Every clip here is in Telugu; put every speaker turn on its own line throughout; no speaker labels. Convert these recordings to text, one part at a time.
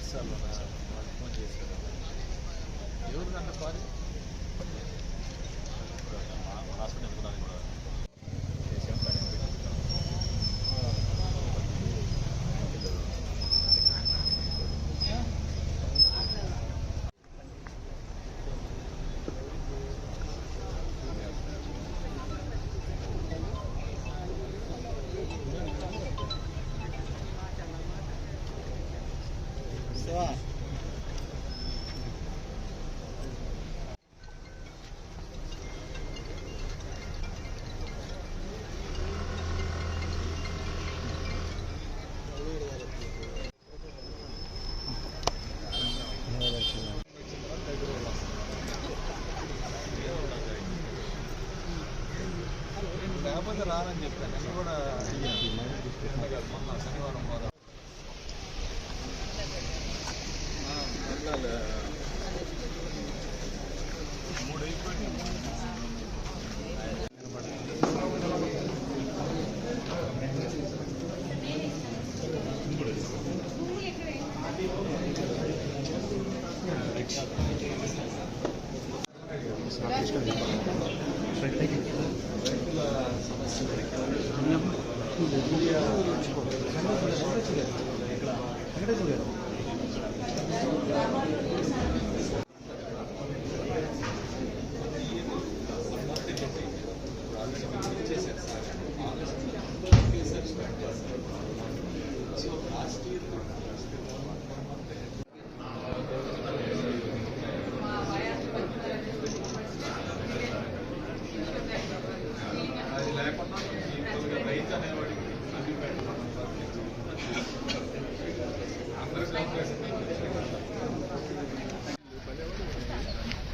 చేశారు ఒరిస్సాలో వాళ్ళు ఫోన్ చేశారు? ఎవరు కన్నా హాస్పిటల్ కూడా చేసాం పని లేకపోతే రానని చెప్పాను. నేను కూడా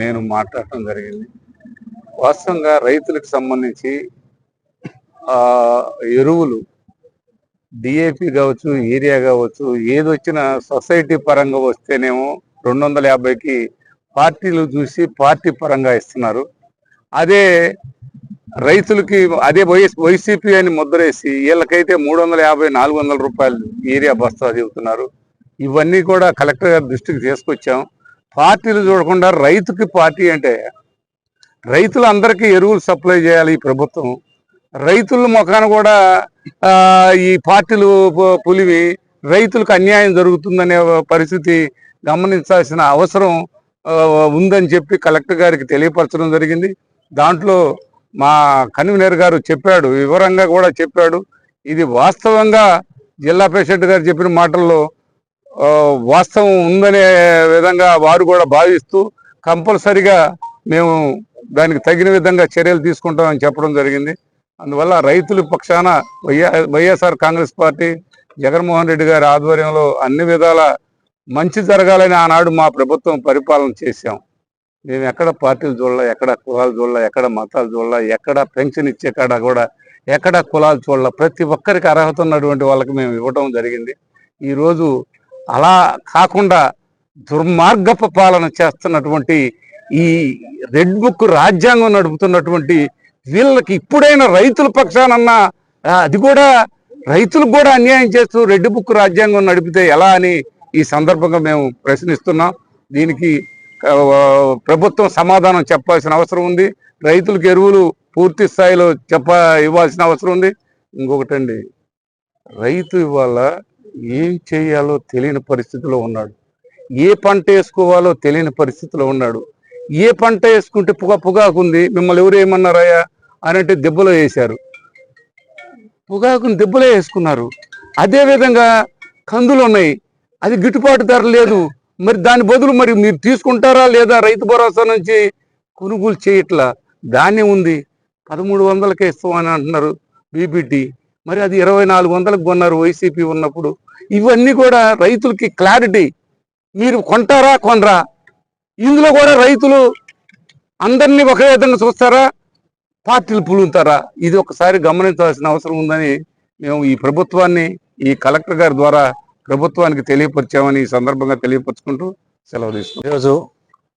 నేను మాట్లాడటం జరిగింది. వాస్తవంగా రైతులకు సంబంధించి ఎరువులు డిఏపి కావచ్చు ఏరియా కావచ్చు ఏది వచ్చినా సొసైటీ పరంగా వస్తేనేమో రెండు వందల యాభైకి పార్టీలు చూసి పార్టీ పరంగా ఇస్తున్నారు. అదే రైతులకి అదే వైఎస్ వైసీపీ అని ముద్రేసి వీళ్ళకైతే మూడు వందల యాభై నాలుగు వందల రూపాయలు ఏరియా బస్తా చెబుతున్నారు. ఇవన్నీ కూడా కలెక్టర్ గారి దృష్టికి తీసుకొచ్చాం. పార్టీలు చూడకుండా రైతుకి పార్టీ అంటే రైతులందరికీ ఎరువులు సప్లై చేయాలి ఈ ప్రభుత్వం. రైతుల ముఖాన కూడా ఈ పార్టీలు పులివి రైతులకు అన్యాయం జరుగుతుందనే పరిస్థితి గమనించాల్సిన అవసరం ఉందని చెప్పి కలెక్టర్ గారికి తెలియపరచడం జరిగింది. దాంట్లో మా కన్వీనర్ గారు చెప్పాడు వివరంగా కూడా చెప్పాడు. ఇది వాస్తవంగా జిల్లా ప్రెసిడెంట్ గారు చెప్పిన మాటల్లో వాస్తవం ఉందనే విధంగా వారు కూడా భావిస్తూ కంపల్సరిగా మేము దానికి తగిన విధంగా చర్యలు తీసుకుంటామని చెప్పడం జరిగింది. అందువల్ల రైతుల పక్షాన వైఎ- వైఎస్ఆర్ కాంగ్రెస్ పార్టీ జగన్మోహన్ రెడ్డి గారి ఆధ్వర్యంలో అన్ని విధాల మంచి జరగాలని ఆనాడు మా ప్రభుత్వం పరిపాలన చేశాం. మేము ఎక్కడ పార్టీలు చూడాల ఎక్కడ కులాలు చూడాల ఎక్కడ మతాలు చూడాల ఎక్కడ పెన్షన్ ఇచ్చే కాడ కూడా ఎక్కడ కులాలు చూడాల ప్రతి ఒక్కరికి అర్హత ఉన్నటువంటి వాళ్ళకి మేము ఇవ్వడం జరిగింది. ఈరోజు అలా కాకుండా దుర్మార్గపు పాలన చేస్తున్నటువంటి ఈ రెడ్ బుక్ రాజ్యాంగం నడుపుతున్నటువంటి వీళ్ళకి ఇప్పుడైనా రైతుల పక్షానన్నా అది కూడా రైతులకు కూడా అన్యాయం చేస్తూ రెడ్ బుక్ రాజ్యాంగం నడిపితే ఎలా అని ఈ సందర్భంగా మేము ప్రశ్నిస్తున్నాం. దీనికి ప్రభుత్వం సమాధానం చెప్పాల్సిన అవసరం ఉంది. రైతులకు ఎరువులు పూర్తి స్థాయిలో చెప్ప ఇవ్వాల్సిన అవసరం ఉంది. ఇంకొకటండి రైతు ఇవాళ ఏం చేయాలో తెలియని పరిస్థితిలో ఉన్నాడు. ఏ పంట వేసుకోవాలో తెలియని పరిస్థితిలో ఉన్నాడు. ఏ పంట వేసుకుంటే పొగ పొగాకుంది మిమ్మల్ని ఎవరు ఏమన్నారాయా అని అంటే దెబ్బలో వేశారు. పొగాకుని దెబ్బలో వేసుకున్నారు. అదేవిధంగా కందులు ఉన్నాయి. అది గిట్టుబాటు ధర లేదు. మరి దాని బదులు మరి మీరు తీసుకుంటారా లేదా రైతు భరోసా నుంచి కొనుగోలు చేయట్లా? ధాన్యం ఉంది. పదమూడు వందలకే ఇస్తామని అంటున్నారు బీబీటీ. మరి అది ఇరవై నాలుగు వందలకు కొన్నారు వైసీపీ ఉన్నప్పుడు. ఇవన్నీ కూడా రైతులకి క్లారిటీ. మీరు కొంటారా కొనరా? ఇందులో కూడా రైతులు అందరినీ ఒకే విధంగా చూస్తారా? పార్టీలు పులుగుతారా ఇది ఒకసారి గమనించాల్సిన అవసరం ఉందని మేము ఈ ప్రభుత్వాన్ని ఈ కలెక్టర్ గారి ద్వారా ప్రభుత్వానికి తెలియపరిచామని ఈ సందర్భంగా తెలియపరుచుకుంటూ సెలవు తీసుకున్నాం
ఈరోజు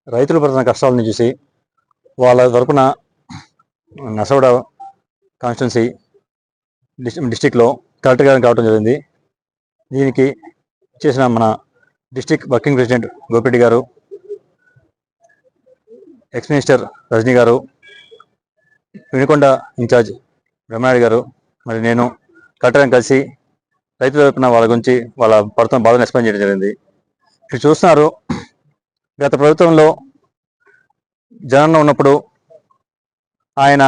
రైతులు పడుతున్న కష్టాలను చూసి వాళ్ళ తరపున నసవడ కాన్స్టిట్యున్సీ డిస్టిక్లో కలెక్టర్ గారిని కావడం జరిగింది. దీనికి చేసిన మన డిస్టిక్ వర్కింగ్ ప్రెసిడెంట్ గోపిరెడ్డి గారు ఎక్స్ మినిస్టర్ రజనీ గారు వినుకొండ ఇన్ఛార్జ్ బ్రహ్మనాయుడు గారు మరి నేను కట్టడం కలిసి రైతుల తరపున వాళ్ళ గురించి వాళ్ళ పడుతున్న బాధను ఎక్స్ప్లెయిన్ చేయడం జరిగింది. ఇక్కడ చూస్తున్నారు గత ప్రభుత్వంలో జనంలో ఉన్నప్పుడు ఆయన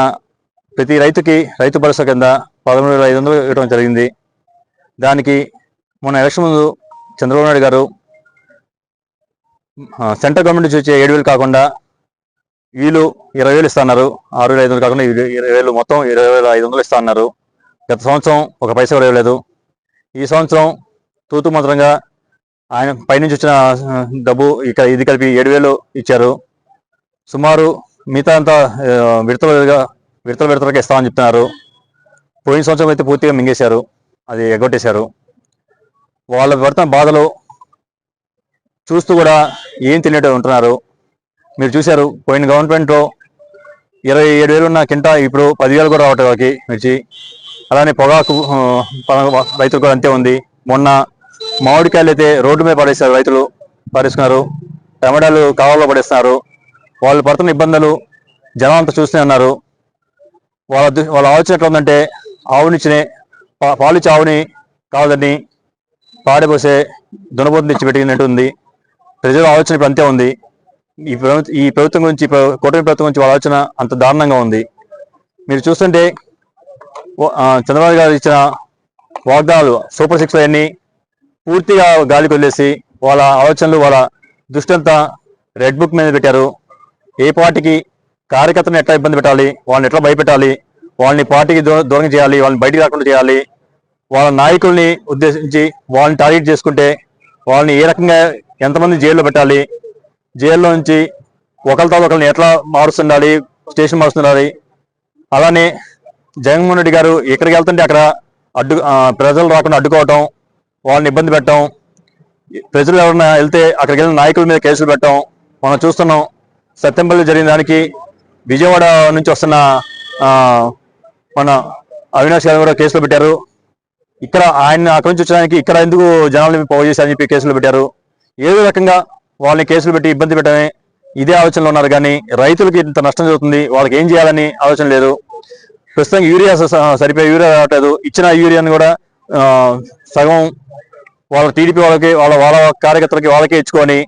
ప్రతి రైతుకి రైతు భరోసా కింద పదమూడు వేల ఐదు వందలు ఇవ్వడం జరిగింది. దానికి మొన్న ఎలక్షన్ ముందు చంద్రబాబు నాయుడు గారు సెంట్రల్ గవర్నమెంట్ నుంచి వచ్చే ఏడు వేలు కాకుండా వీళ్ళు ఇరవై వేలు ఇస్తున్నారు ఆరు వేల ఐదు వందలు కాకుండా ఇరవై వేలు మొత్తం ఇరవై వేల ఐదు వందలు ఇస్తున్నారు గత సంవత్సరం ఒక పైసా కూడా ఇవ్వలేదు. ఈ సంవత్సరం తూతు మంత్రంగా ఆయన పైనుంచి వచ్చిన డబ్బు ఇక ఇది కలిపి ఏడు వేలు ఇచ్చారు. సుమారు మిగతా అంతా విడతల విడతలుగా విడతల విడతలుగా ఇస్తామని చెప్తున్నారు. పోయిన సంవత్సరం అయితే పూర్తిగా మింగేశారు. అది ఎగ్గొట్టేశారు. వాళ్ళ పడుతున్న బాధలు చూస్తూ కూడా ఏం తెలియటం ఉంటున్నారు? మీరు చూశారు పోయిన గవర్నమెంట్లో ఇరవై ఏడు వేలు ఉన్న కింట ఇప్పుడు పదివేలు కూడా రావటం వాళ్ళకి మిర్చి. అలానే పొగాకు రైతులు కూడా అంతే ఉంది. మొన్న మామిడికాయలు అయితే రోడ్డు మీద పడేశారు రైతులు పడేసుకున్నారు. టమాటాలు కావాలో పడేస్తున్నారు. వాళ్ళు పడుతున్న ఇబ్బందులు జనం అంతా చూస్తూనే ఉన్నారు. వాళ్ళ వాళ్ళ ఆలోచన ఎట్లా ఉందంటే ఆవునిచ్చినే పాలిచ్చే ఆవుని కావదని పాడబోసే దునబోతుని తెచ్చిపెట్టినట్టుంది ప్రజల ఆలోచన ఇప్పుడు అంతే ఉంది. ఈ ప్రభుత్వం ఈ ప్రభుత్వం గురించి కూటమి ప్రభుత్వం గురించి వాళ్ళ ఆలోచన అంత దారుణంగా ఉంది. మీరు చూస్తుంటే చంద్రబాబు గారు ఇచ్చిన వాగ్దానాలు సూపర్ సిక్స్ అన్ని పూర్తిగా గాలికి వదిలేసి వాళ్ళ ఆలోచనలు వాళ్ళ దృష్టి అంతా రెడ్ బుక్ మీద పెట్టారు. ఏ పార్టీకి కార్యకర్తను ఎట్లా ఇబ్బంది పెట్టాలి వాళ్ళని ఎట్లా భయపెట్టాలి వాళ్ళని పార్టీకి దూరం చేయాలి వాళ్ళని బయటికి రాకుండా చేయాలి వాళ్ళ నాయకుల్ని ఉద్దేశించి వాళ్ళని టార్గెట్ చేసుకుంటే వాళ్ళని ఏ రకంగా ఎంతమంది జైల్లో పెట్టాలి? జైల్లో నుంచి ఒకరితో ఒకరిని ఎట్లా మారుస్తుండాలి? స్టేషన్ మారుస్తుండాలి? అలానే జగన్మోహన్ రెడ్డి గారు ఎక్కడికి వెళ్తుంటే అక్కడ అడ్డు ప్రజలు రాకుండా అడ్డుకోవటం వాళ్ళని ఇబ్బంది పెట్టడం ప్రజలు ఎవరైనా వెళ్తే అక్కడికి వెళ్ళిన నాయకుల మీద కేసులు పెట్టడం మనం చూస్తున్నాం. సత్యంపల్లి జరిగిన దానికి విజయవాడ నుంచి వస్తున్న మన అవినాష్ గారు కూడా కేసులు పెట్టారు. ఇక్కడ ఆయన అక్కడి నుంచి వచ్చడానికి ఇక్కడ ఎందుకు జనాలు పోగు చేశారని చెప్పి కేసులు పెట్టారు. ఏదో రకంగా వాళ్ళని కేసులు పెట్టి ఇబ్బంది పెట్టడమే ఇదే ఆలోచనలో ఉన్నారు. కానీ రైతులకి ఇంత నష్టం జరుగుతుంది. వాళ్ళకి ఏం చేయాలని ఆలోచన లేదు. ప్రస్తుతం యూరియా సరిపోయే యూరియా రావట్లేదు. ఇచ్చిన యూరియాని కూడా సగం వాళ్ళ టీడీపీ వాళ్ళకి వాళ్ళ వాళ్ళ కార్యకర్తలకి వాళ్ళకే ఇచ్చుకొని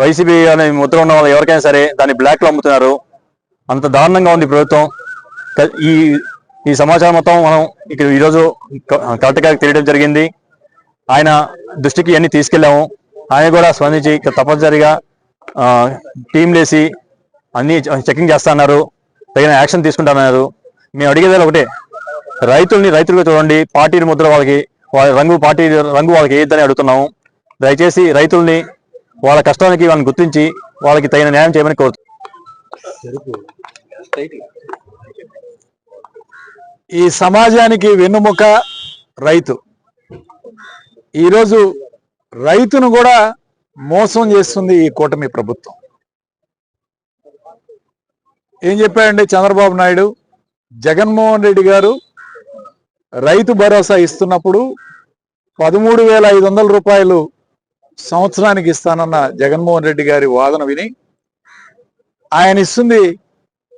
వైసీపీ అనే ముద్ర ఉన్న వాళ్ళు ఎవరికైనా సరే దాన్ని బ్లాక్లో అమ్ముతున్నారు. అంత దారుణంగా ఉంది ప్రభుత్వం. ఈ ఈ సమాచారం మొత్తం మనం ఇక్కడ ఈరోజు క- కలెక్టర్ గారికి తెలియడం జరిగింది. ఆయన దృష్టికి అన్ని తీసుకెళ్ళాము. ఆయన కూడా స్పందించి తప్పనిసరిగా టీం టీంలు అన్ని చెకింగ్ చేస్తున్నారు తగిన యాక్షన్ తీసుకుంటున్నారు మేము అడిగేది ఒకటే. రైతుల్ని రైతులుగా చూడండి. పార్టీ ముద్ర వాళ్ళకి వాళ్ళ రంగు పార్టీ రంగు వాళ్ళకి వేయొద్దని అడుగుతున్నాము. దయచేసి రైతుల్ని వాళ్ళ కష్టానికి వాళ్ళని గుర్తించి వాళ్ళకి తగిన న్యాయం చేయమని కోరుతున్నాం
ఈ సమాజానికి వెన్నుముక రైతు. ఈరోజు రైతును కూడా మోసం చేస్తుంది ఈ కూటమి ప్రభుత్వం. ఏం చెప్పాడండి చంద్రబాబు నాయుడు? జగన్మోహన్ రెడ్డి గారు రైతు భరోసా ఇస్తున్నప్పుడు పదమూడు వేల ఐదు వందల రూపాయలు సంవత్సరానికి ఇస్తానన్న జగన్మోహన్ రెడ్డి గారి వాదన విని ఆయన ఇస్తుంది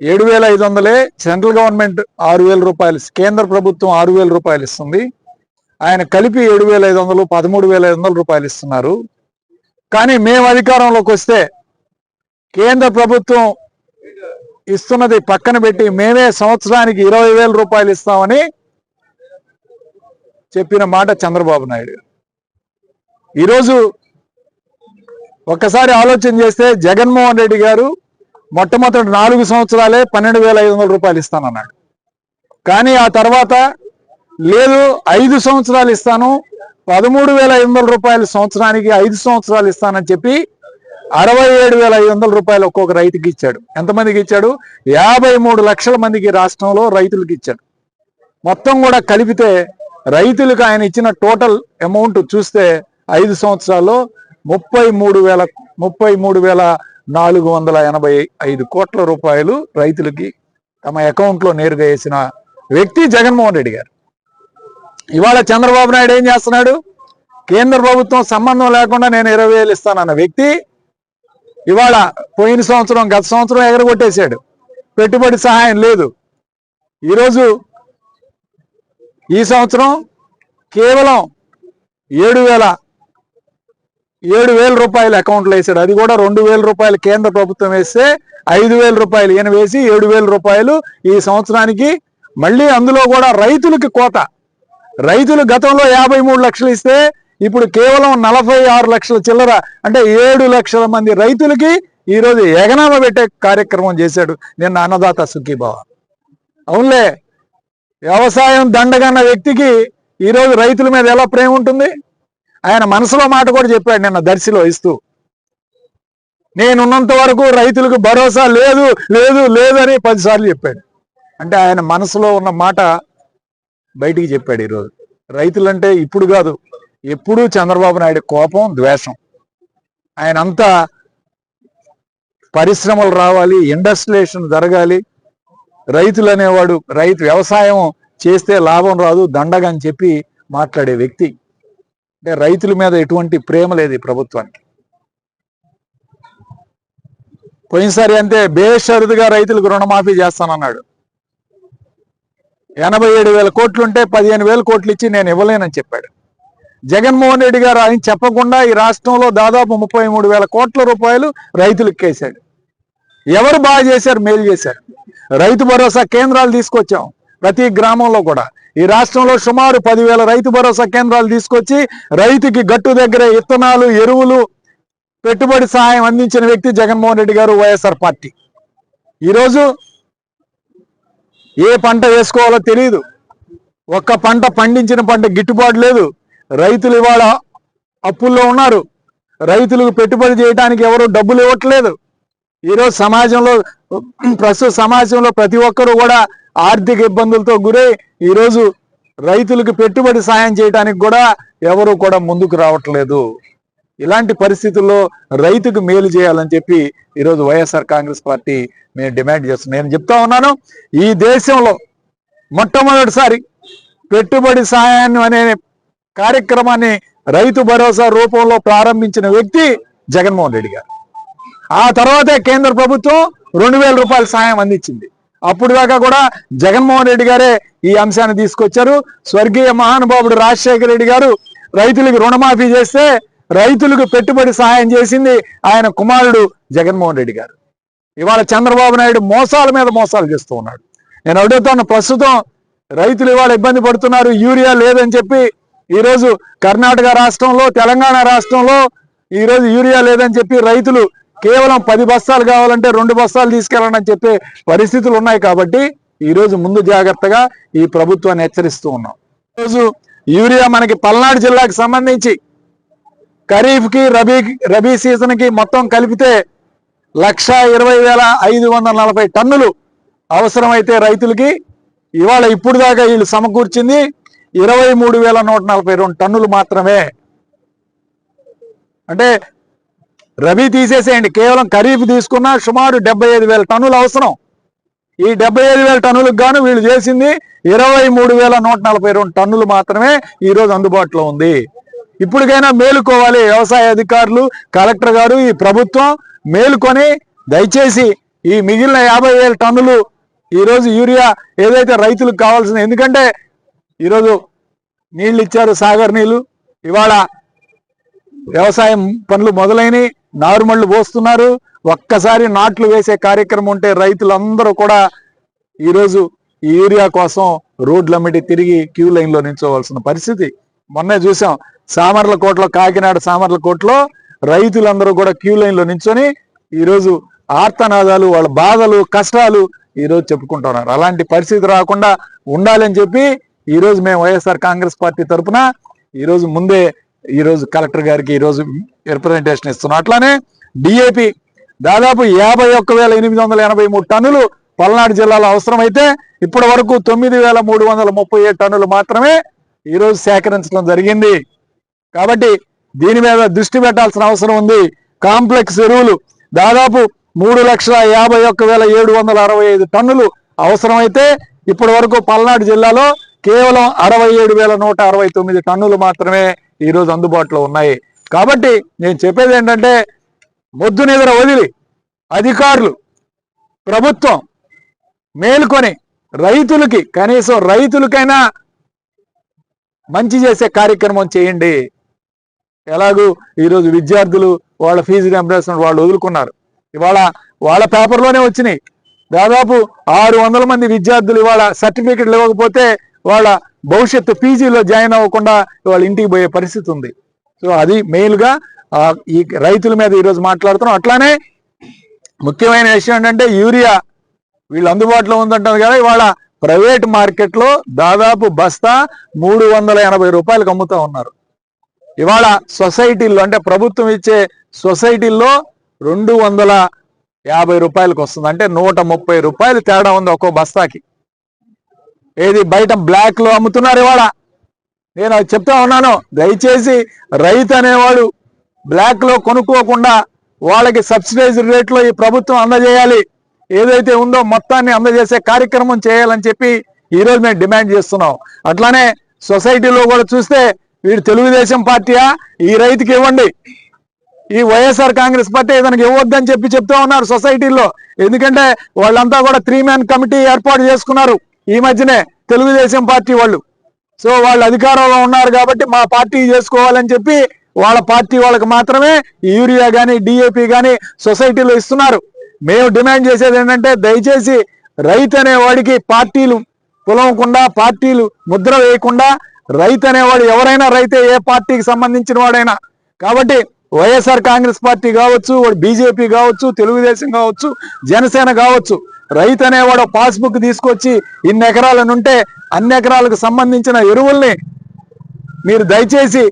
ఏడు వేల ఐదు వందలే సెంట్రల్ గవర్నమెంట్ ఆరు వేల రూపాయలు కేంద్ర ప్రభుత్వం ఆరు వేల రూపాయలు ఇస్తుంది. ఆయన కలిపి ఏడు వేల ఐదు వందలు పదమూడు వేల ఐదు వందల రూపాయలు ఇస్తున్నారు. కానీ మేము అధికారంలోకి వస్తే కేంద్ర ప్రభుత్వం ఇస్తున్నది పక్కన పెట్టి మేమే సంవత్సరానికి ఇరవై వేల రూపాయలు ఇస్తామని చెప్పిన మాట చంద్రబాబు నాయుడు ఈరోజు ఒక్కసారి ఆలోచన చేస్తే జగన్మోహన్ రెడ్డి గారు మొట్టమొదటి నాలుగు సంవత్సరాలే పన్నెండు వేల ఐదు వందల రూపాయలు ఇస్తానన్నాడు. కానీ ఆ తర్వాత లేదు ఐదు సంవత్సరాలు ఇస్తాను పదమూడు వేల ఐదు వందల రూపాయలు సంవత్సరానికి ఐదు సంవత్సరాలు ఇస్తానని చెప్పి అరవై ఏడు వేల ఐదు వందల రూపాయలు ఒక్కొక్క రైతుకి ఇచ్చాడు. ఎంతమందికి ఇచ్చాడు? యాభై మూడు లక్షల మందికి రాష్ట్రంలో రైతులకు ఇచ్చాడు. మొత్తం కూడా కలిపితే రైతులకు ఆయన ఇచ్చిన టోటల్ అమౌంట్ చూస్తే ఐదు సంవత్సరాల్లో ముప్పై మూడు వేల ముప్పై మూడు వేల నాలుగు వందల ఎనభై ఐదు కోట్ల రూపాయలు రైతులకి తమ అకౌంట్లో నేరుగా వేసిన వ్యక్తి జగన్మోహన్ రెడ్డి గారు. ఇవాళ చంద్రబాబు నాయుడు ఏం చేస్తున్నాడు? కేంద్ర ప్రభుత్వం సంబంధం లేకుండా నేను ఇరవై వేలు ఇస్తానన్న వ్యక్తి ఇవాళ పోయిన సంవత్సరం గత సంవత్సరం ఎగరగొట్టేశాడు. పెట్టుబడి సహాయం లేదు. ఈరోజు ఈ సంవత్సరం కేవలం ఏడు వేల ఏడు వేల రూపాయలు అకౌంట్లో వేసాడు. అది కూడా రెండు వేల రూపాయలు కేంద్ర ప్రభుత్వం వేస్తే ఐదు వేల రూపాయలు ఈయన వేసి ఏడు వేల రూపాయలు ఈ సంవత్సరానికి. మళ్ళీ అందులో కూడా రైతులకి కోత. రైతులు గతంలో యాభై మూడు లక్షలు ఇస్తే ఇప్పుడు కేవలం నలభై ఆరు లక్షల చిల్లర అంటే ఏడు లక్షల మంది రైతులకి ఈరోజు ఎగనామ పెట్టే కార్యక్రమం చేశాడు నిన్న అన్నదాత సుఖీభావ అవునులే వ్యవసాయం దండగన్న వ్యక్తికి ఈరోజు రైతుల మీద ఎలా ప్రేమ ఉంటుంది? ఆయన మనసులో మాట కూడా చెప్పాడు నిన్న దర్శిలో ఇస్తూ. నేనున్నంత వరకు రైతులకు భరోసా లేదు లేదు లేదు అని పదిసార్లు చెప్పాడు. అంటే ఆయన మనసులో ఉన్న మాట బయటికి చెప్పాడు ఈరోజు. రైతులంటే ఇప్పుడు కాదు ఎప్పుడూ చంద్రబాబు నాయుడు కోపం ద్వేషం. ఆయన అంతా పరిశ్రమలు రావాలి ఇండస్ట్రియేషన్ జరగాలి. రైతులు అనేవాడు రైతు వ్యవసాయం చేస్తే లాభం రాదు దండగని చెప్పి మాట్లాడే వ్యక్తి. అంటే రైతుల మీద ఎటువంటి ప్రేమ లేదు ఈ ప్రభుత్వానికి. పోయినసారి అంతే బేషరతుగా రైతులకు రుణమాఫీ చేస్తానన్నాడు. ఎనభై ఏడు వేల కోట్లుంటే పదిహేను వేల కోట్లు ఇచ్చి నేను ఇవ్వలేనని చెప్పాడు. జగన్మోహన్ రెడ్డి గారు ఆయన చెప్పకుండా ఈ రాష్ట్రంలో దాదాపు ముప్పై మూడు వేల కోట్ల రూపాయలు రైతులకు కేశాడు. ఎవరు బాగా చేశారు? మేలు చేశారు. రైతు భరోసా కేంద్రాలు తీసుకొచ్చాం. ప్రతి గ్రామంలో కూడా. ఈ రాష్ట్రంలో సుమారు పదివేల రైతు భరోసా కేంద్రాలు తీసుకొచ్చి రైతుకి గట్టు దగ్గర ఇత్తనాలు ఎరువులు పెట్టుబడి సహాయం అందించిన వ్యక్తి జగన్మోహన్ రెడ్డి గారు వైఎస్ఆర్ పార్టీ. ఈరోజు ఏ పంట వేసుకోవాలో తెలియదు ఒక్క పంట పండించిన పంట గిట్టుబాటు లేదు. రైతులు ఇవాళ అప్పుల్లో ఉన్నారు. రైతులకు పెట్టుబడి చేయడానికి ఎవరు డబ్బులు ఇవ్వట్లేదు. ఈరోజు సమాజంలో ప్రస్తుత సమాజంలో ప్రతి ఒక్కరూ కూడా ఆర్థిక ఇబ్బందులతో గురై ఈరోజు రైతులకు పెట్టుబడి సాయం చేయడానికి కూడా ఎవరు కూడా ముందుకు రావట్లేదు. ఇలాంటి పరిస్థితుల్లో రైతుకు మేలు చేయాలని చెప్పి ఈరోజు వైఎస్ఆర్ కాంగ్రెస్ పార్టీ మేము డిమాండ్ చేస్తున్నాం. నేను చెప్తా ఉన్నాను ఈ దేశంలో మొట్టమొదటిసారి పెట్టుబడి సాయాన్ని అనే కార్యక్రమాన్ని రైతు భరోసా రూపంలో ప్రారంభించిన వ్యక్తి జగన్మోహన్ రెడ్డి గారు. ఆ తర్వాతే కేంద్ర ప్రభుత్వం రెండు వేల రూపాయల సాయం అందించింది. అప్పుడు దాకా కూడా జగన్మోహన్ రెడ్డి గారే ఈ అంశాన్ని తీసుకొచ్చారు. స్వర్గీయ మహానుభావుడు రాజశేఖర రెడ్డి గారు రైతులకు రుణమాఫీ చేస్తే రైతులకు పెట్టుబడి సహాయం చేసింది ఆయన కుమారుడు జగన్మోహన్ రెడ్డి గారు. ఇవాళ చంద్రబాబు నాయుడు మోసాల మీద మోసాలు చేస్తూ ఉన్నాడు. నేను అడుగుతాను ప్రస్తుతం రైతులు ఇవాళ ఇబ్బంది పడుతున్నారు యూరియా లేదని చెప్పి ఈరోజు కర్ణాటక రాష్ట్రంలో తెలంగాణ రాష్ట్రంలో ఈరోజు యూరియా లేదని చెప్పి రైతులు కేవలం పది బస్తాలు కావాలంటే రెండు బస్తాలు తీసుకెళ్ళండి అని చెప్పే పరిస్థితులు ఉన్నాయి కాబట్టి ఈరోజు ముందు జాగ్రత్తగా ఈ ప్రభుత్వాన్ని హెచ్చరిస్తూ ఉన్నాం. ఈరోజు యూరియా మనకి పల్నాడు జిల్లాకు సంబంధించి ఖరీఫ్కి రబీ రబీ సీజన్కి మొత్తం కలిపితే లక్ష ఇరవై వేల ఐదు వందల నలభై టన్నులు అవసరమైతే రైతులకి. ఇవాళ ఇప్పుడు దాకా వీళ్ళు సమకూర్చింది ఇరవై మూడు వేల నూట నలభై రెండు టన్నులు మాత్రమే. అంటే రబీ తీసేసేయండి. కేవలం ఖరీఫ్ తీసుకున్నా సుమారు డెబ్బై ఐదు వేల టన్నులు అవసరం. ఈ డెబ్బై ఐదు వేల టన్నులకు గాను వీళ్ళు చేసింది ఇరవై మూడు వేల నూట నలభై రెండు టన్నులు మాత్రమే ఈరోజు అందుబాటులో ఉంది. ఇప్పటికైనా మేలుకోవాలి. వ్యవసాయ అధికారులు కలెక్టర్ గారు ఈ ప్రభుత్వం మేలుకొని దయచేసి ఈ మిగిలిన యాభై వేల టన్నులు ఈరోజు యూరియా ఏదైతే రైతులకు కావాల్సింది ఎందుకంటే ఈరోజు నీళ్ళు ఇచ్చారు సాగర్ నీళ్ళు ఇవాళ వ్యవసాయం పనులు మొదలైనవి నారుమళ్ళు పోస్తున్నారు. ఒక్కసారి నాట్లు వేసే కార్యక్రమం ఉంటే రైతులందరూ కూడా ఈరోజు ఈ యూరియా కోసం రోడ్లమ్మటి తిరిగి క్యూ లైన్లో నిల్చోవలసిన పరిస్థితి. మొన్నే చూసాం సామర్లకోటలో కాకినాడ సామర్లకోటలో రైతులందరూ కూడా క్యూ లైన్లో నిల్చొని నించొని ఈరోజు ఆర్తనాదాలు వాళ్ళ బాధలు కష్టాలు ఈరోజు చెప్పుకుంటున్నారు. అలాంటి పరిస్థితి రాకుండా ఉండాలని చెప్పి ఈరోజు మేము వైఎస్ఆర్ కాంగ్రెస్ పార్టీ తరఫున ఈరోజు ముందే ఈరోజు కలెక్టర్ గారికి ఈరోజు రిప్రజెంటేషన్ ఇస్తున్నాం. అట్లానే డిఏపి దాదాపు యాభై ఒక్క వేల ఎనిమిది వందల ఎనభై మూడు టన్నులు పల్నాడు జిల్లాలో అవసరమైతే ఇప్పటి వరకు తొమ్మిది వేల మూడు వందల ముప్పై ఏడు టన్నులు మాత్రమే ఈరోజు సేకరించడం జరిగింది. కాబట్టి దీని మీద దృష్టి పెట్టాల్సిన అవసరం ఉంది. కాంప్లెక్స్ ఎరువులు దాదాపు మూడు లక్షల యాభై ఒక్క వేల ఏడు వందల అరవై ఐదు టన్నులు అవసరమైతే ఇప్పటి వరకు పల్నాడు జిల్లాలో కేవలం అరవై ఏడు వేల నూట అరవై తొమ్మిది టన్నులు మాత్రమే ఈ రోజు అందుబాటులో ఉన్నాయి. కాబట్టి నేను చెప్పేది ఏంటంటే మొద్దు నిద్ర వదిలి అధికారులు ప్రభుత్వం మేలుకొని రైతులకి కనీసం రైతులకైనా మంచి చేసే కార్యక్రమం చేయండి. ఎలాగూ ఈరోజు విద్యార్థులు వాళ్ళ ఫీజు రియంబర్స్మెంట్ వాళ్ళు వదులుకున్నారు. ఇవాళ వాళ్ళ పేపర్లోనే వచ్చినాయి. దాదాపు ఆరు వందల మంది విద్యార్థులు ఇవాళ సర్టిఫికెట్లు ఇవ్వకపోతే వాళ్ళ భవిష్యత్తు పీజీలో జాయిన్ అవ్వకుండా వాళ్ళ ఇంటికి పోయే పరిస్థితి ఉంది. సో అది మెయిన్గా ఈ రైతుల మీద ఈరోజు మాట్లాడుతున్నాం. అట్లానే ముఖ్యమైన విషయం ఏంటంటే యూరియా వీళ్ళు అందుబాటులో ఉందంటారు కదా ఇవాళ ప్రైవేట్ మార్కెట్లో దాదాపు బస్తా మూడు వందల ఎనభై రూపాయలకు అమ్ముతా ఉన్నారు. ఇవాళ సొసైటీల్లో అంటే ప్రభుత్వం ఇచ్చే సొసైటీల్లో రెండు వందల యాభై రూపాయలకు వస్తుంది. అంటే నూట ముప్పై రూపాయలు తేడా ఉంది ఒక్కో బస్తాకి. ఏది బయట బ్లాక్లో అమ్ముతున్నారు ఇవాళ? నేను అది చెప్తా ఉన్నాను. దయచేసి రైతు అనేవాడు బ్లాక్లో కొనుక్కోకుండా వాళ్ళకి సబ్సిడైజ్ రేట్లో ఈ ప్రభుత్వం అందజేయాలి. ఏదైతే ఉందో మొత్తాన్ని అందజేసే కార్యక్రమం చేయాలని చెప్పి ఈ రోజు మేము డిమాండ్ చేస్తున్నాం. అట్లానే సొసైటీలో కూడా చూస్తే వీడు తెలుగుదేశం పార్టీయా? ఈ రైతుకి ఇవ్వండి. ఈ వైఎస్ఆర్ కాంగ్రెస్ పార్టీ ఇతనికి ఇవ్వద్దని చెప్పి చెప్తా ఉన్నారు సొసైటీలో. ఎందుకంటే వాళ్ళంతా కూడా త్రీ మ్యాన్ కమిటీ ఏర్పాటు చేసుకున్నారు. ఈ మధ్యనే తెలుగుదేశం పార్టీ వాళ్ళు. సో వాళ్ళు అధికారంలో ఉన్నారు కాబట్టి మా పార్టీ చేసుకోవాలని చెప్పి వాళ్ళ పార్టీ వాళ్ళకి మాత్రమే యూరియా కానీ డిఏపి కానీ సొసైటీలో ఇస్తున్నారు. మేము డిమాండ్ చేసేది ఏంటంటే దయచేసి రైతు అనే వాడికి పార్టీలు కులంకుండా పార్టీలు ముద్ర వేయకుండా రైతు అనేవాడు ఎవరైనా రైతే ఏ పార్టీకి సంబంధించిన వాడైనా. కాబట్టి వైఎస్ఆర్ కాంగ్రెస్ పార్టీ కావచ్చు బీజేపీ కావచ్చు తెలుగుదేశం కావచ్చు జనసేన కావచ్చు రైతు అనేవాడు పాస్బుక్ తీసుకొచ్చి ఇన్ని ఎకరాలనుంటే అన్ని ఎకరాలకు సంబంధించిన ఎరువుల్ని మీరు దయచేసి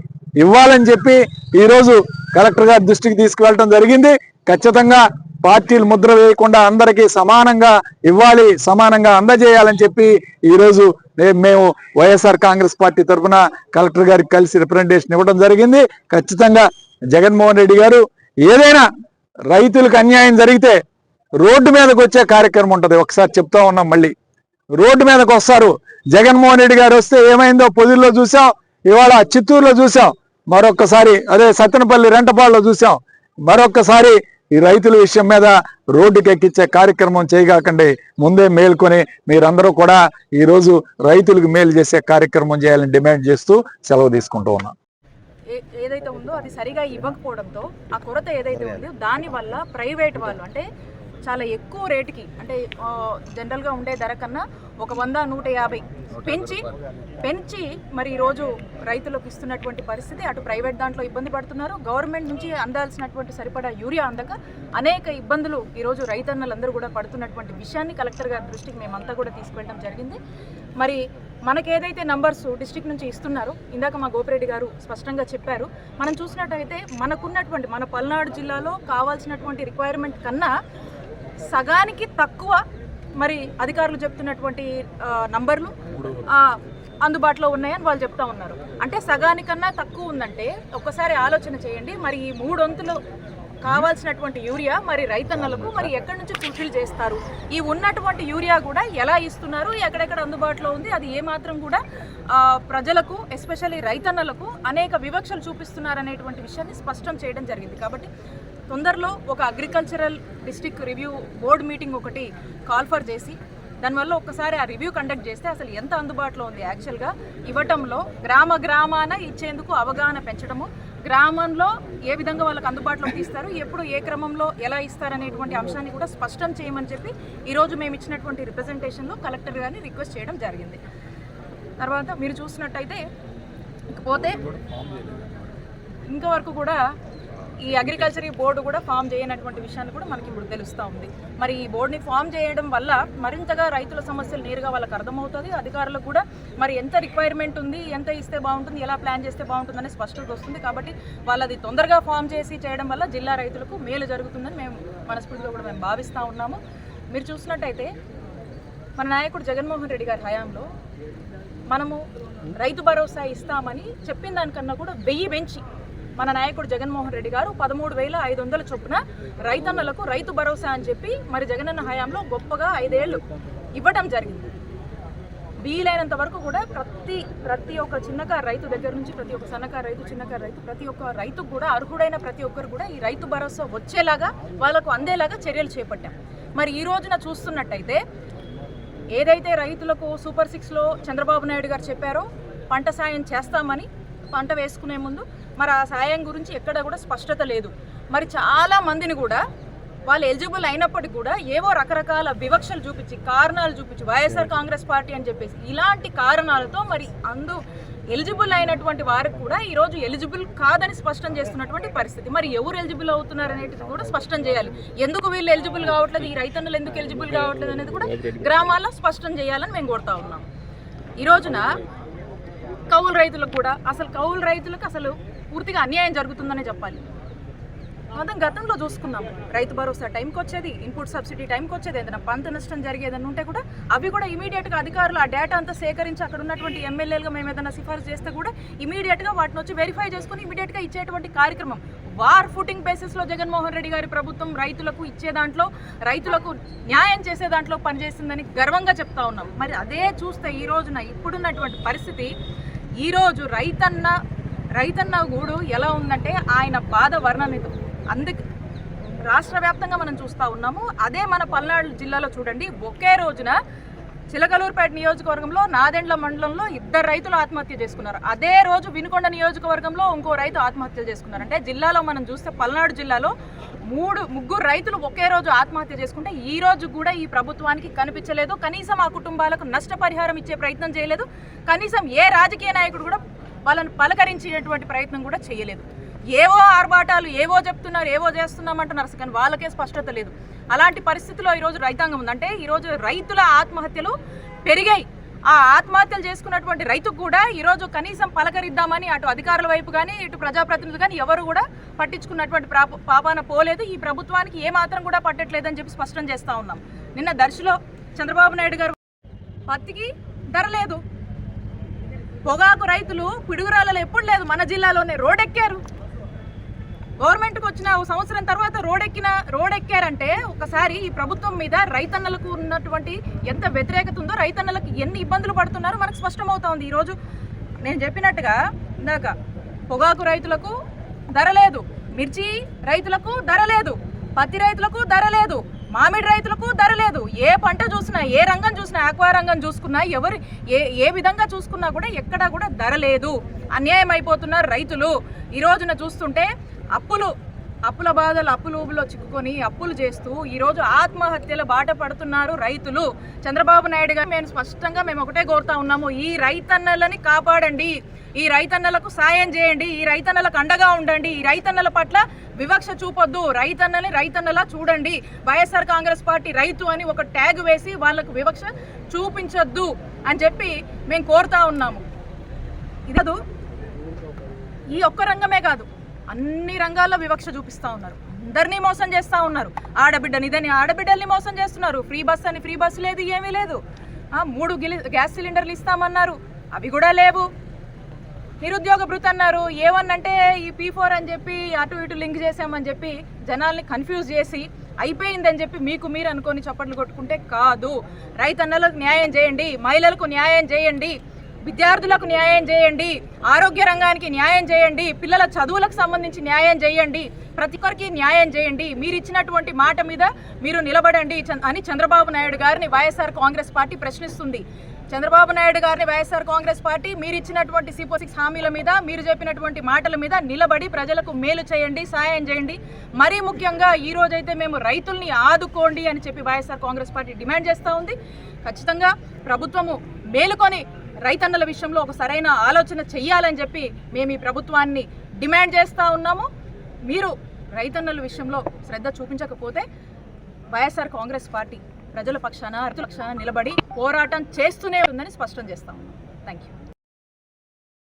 ఇవ్వాలని చెప్పి ఈరోజు కలెక్టర్ గారి దృష్టికి తీసుకువెళ్ళటం జరిగింది. ఖచ్చితంగా పార్టీలు ముద్ర వేయకుండా అందరికీ సమానంగా ఇవ్వాలి సమానంగా అందజేయాలని చెప్పి ఈరోజు మేము వైఎస్ఆర్ కాంగ్రెస్ పార్టీ తరఫున కలెక్టర్ గారికి కలిసి రిప్రజెంటేషన్ ఇవ్వడం జరిగింది. ఖచ్చితంగా జగన్మోహన్ రెడ్డి గారు ఏదైనా రైతులకు అన్యాయం జరిగితే రోడ్డు మీదకి వచ్చే కార్యక్రమం ఉంటుంది. ఒకసారి చెప్తా ఉన్నాం మళ్ళీ. రోడ్డు మీదకి వస్తారు. జగన్మోహన్ రెడ్డి గారు వస్తే ఏమైందో పొదిల్లో చూసాం. ఇవాళ చిత్తూరులో చూసాం. మరొక్కసారి అదే సత్తెనపల్లి రెంటపాడులో చూసాం. మరొక్కసారి ఈ రైతుల విషయం మీద రోడ్డుకి ఎక్కించే కార్యక్రమం చేయగాకండి. ముందే మేల్కొని మీరందరూ కూడా ఈ రోజు రైతులకు మేలు చేసే కార్యక్రమం చేయాలని డిమాండ్ చేస్తూ సెలవు తీసుకుంటూ ఉన్నాం.
ఏదైతే ఉందో అది సరిగా ఇవ్వకపోవడంతో ఆ కొరత ఏదైతే ఉందో దాని వల్ల ప్రైవేట్ వాళ్ళు అంటే చాలా ఎక్కువ రేటుకి అంటే జనరల్గా ఉండే ధర కన్నా ఒక వంద నూట యాభై పెంచి పెంచి మరి ఈరోజు రైతులకు ఇస్తున్నటువంటి పరిస్థితి అటు ప్రైవేట్ దాంట్లో ఇబ్బంది పడుతున్నారు. గవర్నమెంట్ నుంచి అందాల్సినటువంటి సరిపడా యూరియా అందక అనేక ఇబ్బందులు ఈరోజు రైతన్నలందరూ కూడా పడుతున్నటువంటి విషయాన్ని కలెక్టర్ గారి దృష్టికి మేమంతా కూడా తీసుకెళ్ళడం జరిగింది. మరి మనకేదైతే నంబర్స్ డిస్టిక్ నుంచి ఇస్తున్నారో ఇందాక మా గోపిరెడ్డి గారు స్పష్టంగా చెప్పారు మనం చూసినట్టయితే మనకున్నటువంటి మన పల్నాడు జిల్లాలో కావాల్సినటువంటి రిక్వైర్మెంట్ కన్నా సగానికి తక్కువ మరి అధికారులు చెప్తున్నటువంటి నంబర్లు అందుబాటులో ఉన్నాయని వాళ్ళు చెప్తా ఉన్నారు. అంటే సగానికన్నా తక్కువ ఉందంటే ఒక్కసారి ఆలోచన చేయండి. మరి ఈ మూడొంతులు కావాల్సినటువంటి యూరియా మరి రైతన్నలకు మరి ఎక్కడి నుంచి ఫుల్ఫిల్ చేస్తారు? ఈ ఉన్నటువంటి యూరియా కూడా ఎలా ఇస్తున్నారు? ఎక్కడెక్కడ అందుబాటులో ఉంది? అది ఏమాత్రం కూడా ప్రజలకు ఎస్పెషల్లీ రైతన్నలకు అనేక వివక్షలు చూపిస్తున్నారు అనేటువంటి విషయాన్ని స్పష్టం చేయడం జరిగింది. కాబట్టి తొందరలో ఒక agricultural district review board meeting ఒకటి కాల్ఫర్ చేసి దానివల్ల ఒక్కసారి ఆ రివ్యూ కండక్ట్ చేస్తే అసలు ఎంత అందుబాటులో ఉంది యాక్చువల్గా ఇవ్వటంలో గ్రామ గ్రామాన ఇచ్చేందుకు అవగాహన పెంచడము గ్రామంలో ఏ విధంగా వాళ్ళకి అందుబాటులో ఇస్తారు ఎప్పుడు ఏ క్రమంలో ఎలా ఇస్తారనేటువంటి అంశాన్ని కూడా స్పష్టం చేయమని చెప్పి ఈరోజు మేము ఇచ్చినటువంటి రిప్రజెంటేషన్లో కలెక్టర్ గారిని రిక్వెస్ట్ చేయడం జరిగింది. తర్వాత మీరు చూసినట్టయితే ఇకపోతే ఇంతవరకు కూడా ఈ అగ్రికల్చర్ ఈ బోర్డు కూడా ఫామ్ చేయనటువంటి విషయాన్ని కూడా మనకి ఇప్పుడు తెలుస్తూ ఉంది. మరి ఈ బోర్డుని ఫామ్ చేయడం వల్ల మరింతగా రైతుల సమస్యలు నేరుగా వాళ్ళకి అర్థమవుతుంది. అధికారులకు కూడా మరి ఎంత రిక్వైర్మెంట్ ఉంది ఎంత ఇస్తే బాగుంటుంది ఎలా ప్లాన్ చేస్తే బాగుంటుంది స్పష్టత వస్తుంది. కాబట్టి వాళ్ళది తొందరగా ఫామ్ చేసి చేయడం వల్ల జిల్లా రైతులకు మేలు జరుగుతుందని మేము మనస్ఫూర్తిగా కూడా మేము భావిస్తూ ఉన్నాము. మీరు చూసినట్టయితే మన నాయకుడు జగన్మోహన్ రెడ్డి గారి హయాంలో మనము రైతు భరోసా ఇస్తామని చెప్పిన దానికన్నా కూడా వెయ్యి పెంచి మన నాయకుడు జగన్మోహన్ రెడ్డి గారు పదమూడు వేల ఐదు వందల చొప్పున రైతన్నలకు రైతు భరోసా అని చెప్పి మరి జగనన్న హయాంలో గొప్పగా ఐదేళ్ళు ఇవ్వడం జరిగింది. వీలైనంత వరకు కూడా ప్రతి ప్రతి ఒక్క చిన్నకారు రైతు దగ్గర నుంచి ప్రతి ఒక్క సన్నకారు రైతు చిన్నకారు రైతు ప్రతి ఒక్క రైతుకు కూడా అర్హుడైన ప్రతి ఒక్కరు కూడా ఈ రైతు భరోసా వచ్చేలాగా వాళ్ళకు అందేలాగా చర్యలు చేపట్టాం. మరి ఈ రోజున చూస్తున్నట్టయితే ఏదైతే రైతులకు సూపర్ సిక్స్లో చంద్రబాబు నాయుడు గారు చెప్పారో పంట సాయం చేస్తామని పంట వేసుకునే ముందు మరి ఆ సాయం గురించి ఎక్కడ కూడా స్పష్టత లేదు. మరి చాలా మందిని కూడా వాళ్ళు ఎలిజిబుల్ అయినప్పటికీ కూడా ఏవో రకరకాల వివక్షలు చూపించి కారణాలు చూపించి వైఎస్ఆర్ కాంగ్రెస్ పార్టీ అని చెప్పేసి ఇలాంటి కారణాలతో మరి అందు ఎలిజిబుల్ అయినటువంటి వారికి కూడా ఈరోజు ఎలిజిబుల్ కాదని స్పష్టం చేస్తున్నటువంటి పరిస్థితి. మరి ఎవరు ఎలిజిబుల్ అవుతున్నారు అనేది కూడా స్పష్టం చేయాలి. ఎందుకు వీళ్ళు ఎలిజిబుల్ కావట్లేదు? ఈ రైతన్నులు ఎందుకు ఎలిజిబుల్ కావట్లేదు అనేది కూడా గ్రామాల్లో స్పష్టం చేయాలని మేము కోరుతా ఉన్నాం. ఈ రోజున కౌలు రైతులకు కూడా అసలు కౌలు రైతులకు అసలు పూర్తిగా అన్యాయం జరుగుతుందనే చెప్పాలి. మొత్తం గతంలో చూసుకున్నాం రైతు భరోసా టైంకి వచ్చేది ఇన్పుట్ సబ్సిడీ టైంకి వచ్చేది ఏదైనా పంట నష్టం జరిగేదని ఉంటే కూడా అవి కూడా ఇమీడియట్గా అధికారులు ఆ డేటా అంతా సేకరించి అక్కడ ఉన్నటువంటి ఎమ్మెల్యేలుగా మేము ఏదైనా సిఫార్సు చేస్తే కూడా ఇమీడియట్గా వాటిని వచ్చి వెరిఫై చేసుకుని ఇమీడియట్గా ఇచ్చేటువంటి కార్యక్రమం. వార్ ఫుటింగ్ బేసిస్లో జగన్మోహన్ రెడ్డి గారి ప్రభుత్వం రైతులకు ఇచ్చే దాంట్లో రైతులకు న్యాయం చేసే దాంట్లో పనిచేసిందని గర్వంగా చెప్తా ఉన్నాం. మరి అదే చూస్తే ఈ రోజున ఇప్పుడున్నటువంటి పరిస్థితి ఈరోజు రైతన్న రైతన్న గూడు ఎలా ఉందంటే ఆయన బాధ వర్ణనితం అందుకు రాష్ట్ర వ్యాప్తంగా మనం చూస్తూ ఉన్నాము. అదే మన పల్నాడు జిల్లాలో చూడండి ఒకే రోజున చిలకలూరుపేట నియోజకవర్గంలో నాదెండ్ల మండలంలో ఇద్దరు రైతులు ఆత్మహత్య చేసుకున్నారు. అదే రోజు వినుకొండ నియోజకవర్గంలో ఇంకో రైతు ఆత్మహత్యలు చేసుకున్నారు. అంటే జిల్లాలో మనం చూస్తే పల్నాడు జిల్లాలో మూడు ముగ్గురు రైతులు ఒకే రోజు ఆత్మహత్య చేసుకుంటే ఈ రోజు కూడా ఈ ప్రభుత్వానికి కనిపించలేదు. కనీసం ఆ కుటుంబాలకు నష్టపరిహారం ఇచ్చే ప్రయత్నం చేయలేదు. కనీసం ఏ రాజకీయ నాయకుడు కూడా వాళ్ళని పలకరించేటువంటి ప్రయత్నం కూడా చేయలేదు. ఏవో ఆర్భాటాలు ఏవో చెప్తున్నారు ఏవో చేస్తున్నామంటున్నారు కానీ వాళ్ళకే స్పష్టత లేదు. అలాంటి పరిస్థితిలో ఈరోజు రైతాంగం ఉంది. అంటే ఈరోజు రైతుల ఆత్మహత్యలు పెరిగాయి. ఆ ఆత్మహత్యలు చేసుకున్నటువంటి రైతుకు కూడా ఈరోజు కనీసం పలకరిద్దామని అటు అధికారుల వైపు కానీ ఇటు ప్రజాప్రతినిధులు కానీ ఎవరు కూడా పట్టించుకున్నటువంటి పాపాన పోలేదు. ఈ ప్రభుత్వానికి ఏ మాత్రం కూడా పట్టట్లేదని చెప్పి స్పష్టం చేస్తూ ఉన్నాం. నిన్న దర్శిలో చంద్రబాబు నాయుడు గారు పత్తికి ధర లేదు. పొగాకు రైతులు పిడుగురాలలో ఎప్పుడు లేదు. మన జిల్లాలోనే రోడ్డెక్కారు గవర్నమెంట్కి వచ్చిన ఒక సంవత్సరం తర్వాత రోడెక్కిన రోడెక్కారంటే ఒకసారి ఈ ప్రభుత్వం మీద రైతన్నలకు ఉన్నటువంటి ఎంత వ్యతిరేకత ఉందో రైతన్నలకు ఎన్ని ఇబ్బందులు పడుతున్నారో మనకు స్పష్టమవుతా ఉంది. ఈరోజు నేను చెప్పినట్టుగా ఇందాక పొగాకు రైతులకు ధర లేదు. మిర్చి రైతులకు ధర లేదు. పత్తి రైతులకు ధర లేదు. మామిడి రైతులకు ధర లేదు. ఏ పంట చూసినా ఏ రంగం చూసినా ఆక్వా రంగం చూసుకున్నా ఎవరు ఏ ఏ విధంగా చూసుకున్నా కూడా ఎక్కడా కూడా ధర లేదు. అన్యాయం అయిపోతున్నారు రైతులు. ఈ రోజున చూస్తుంటే అప్పులు అప్పుల బాధలు అప్పులూబులో చిక్కుకొని అప్పులు చేస్తూ ఈరోజు ఆత్మహత్యల బాట పడుతున్నారు రైతులు. చంద్రబాబు నాయుడు గారు మేము స్పష్టంగా మేము ఒకటే కోరుతా ఉన్నాము ఈ రైతన్నలని కాపాడండి. ఈ రైతన్నలకు సాయం చేయండి. ఈ రైతన్నలకు అండగా ఉండండి. ఈ రైతన్నల పట్ల వివక్ష చూపొద్దు. రైతన్నని రైతన్నలా చూడండి. వైఎస్ఆర్ కాంగ్రెస్ పార్టీ రైతు అని ఒక ట్యాగ్ వేసి వాళ్ళకు వివక్ష చూపించొద్దు అని చెప్పి మేము కోరుతా ఉన్నాము. ఇదదు ఈ ఒక్క రంగమే కాదు. అన్ని రంగాల్లో వివక్ష చూపిస్తా ఉన్నారు. అందరినీ మోసం చేస్తా ఉన్నారు. ఆడబిడ్డని ఇదని ఆడబిడ్డల్ని మోసం చేస్తున్నారు. ఫ్రీ బస్ అని ఫ్రీ బస్సు లేదు ఏమీ లేదు. మూడు గిలి గ్యాస్ సిలిండర్లు ఇస్తామన్నారు. అవి కూడా లేవు. నిరుద్యోగ భృతి అన్నారు. ఏమన్నంటే ఈ పీ ఫోర్ అని చెప్పి అటు ఇటు లింక్ చేసామని చెప్పి జనాల్ని కన్ఫ్యూజ్ చేసి అయిపోయిందని చెప్పి మీకు మీరు అనుకొని చప్పట్లు కొట్టుకుంటే కాదు. రైతన్నలకు న్యాయం చేయండి మహిళలకు న్యాయం చేయండి. విద్యార్థులకు న్యాయం చేయండి ఆరోగ్య రంగానికి న్యాయం చేయండి పిల్లల చదువులకు సంబంధించి న్యాయం చేయండి ప్రతి ఒక్కరికి న్యాయం చేయండి. మీరు ఇచ్చినటువంటి మాట మీద మీరు నిలబడండి అని చంద్రబాబు నాయుడు గారిని వైఎస్ఆర్ కాంగ్రెస్ పార్టీ ప్రశ్నిస్తుంది. చంద్రబాబు నాయుడు గారిని వైఎస్ఆర్ కాంగ్రెస్ పార్టీ మీరు ఇచ్చినటువంటి సిపో సిక్స్ హామీల మీద మీరు చెప్పినటువంటి మాటల మీద నిలబడి ప్రజలకు మేలు చేయండి సాయం చేయండి. మరీ ముఖ్యంగా ఈ రోజైతే మేము రైతుల్ని ఆదుకోండి అని చెప్పి వైఎస్ఆర్ కాంగ్రెస్ పార్టీ డిమాండ్ చేస్తూ ఉంది. ఖచ్చితంగా ప్రభుత్వము మేలుకొని రైతన్నల విషయంలో ఒక సరైన ఆలోచన చెయ్యాలని చెప్పి మేము ఈ ప్రభుత్వాన్ని డిమాండ్ చేస్తూ ఉన్నాము. మీరు రైతన్నల విషయంలో శ్రద్ధ చూపించకపోతే వైఎస్ఆర్ కాంగ్రెస్ పార్టీ ప్రజల పక్షాన రైతుల పక్షాన నిలబడి పోరాటం చేస్తూనే ఉందని స్పష్టం చేస్తాం థ్యాంక్ యూ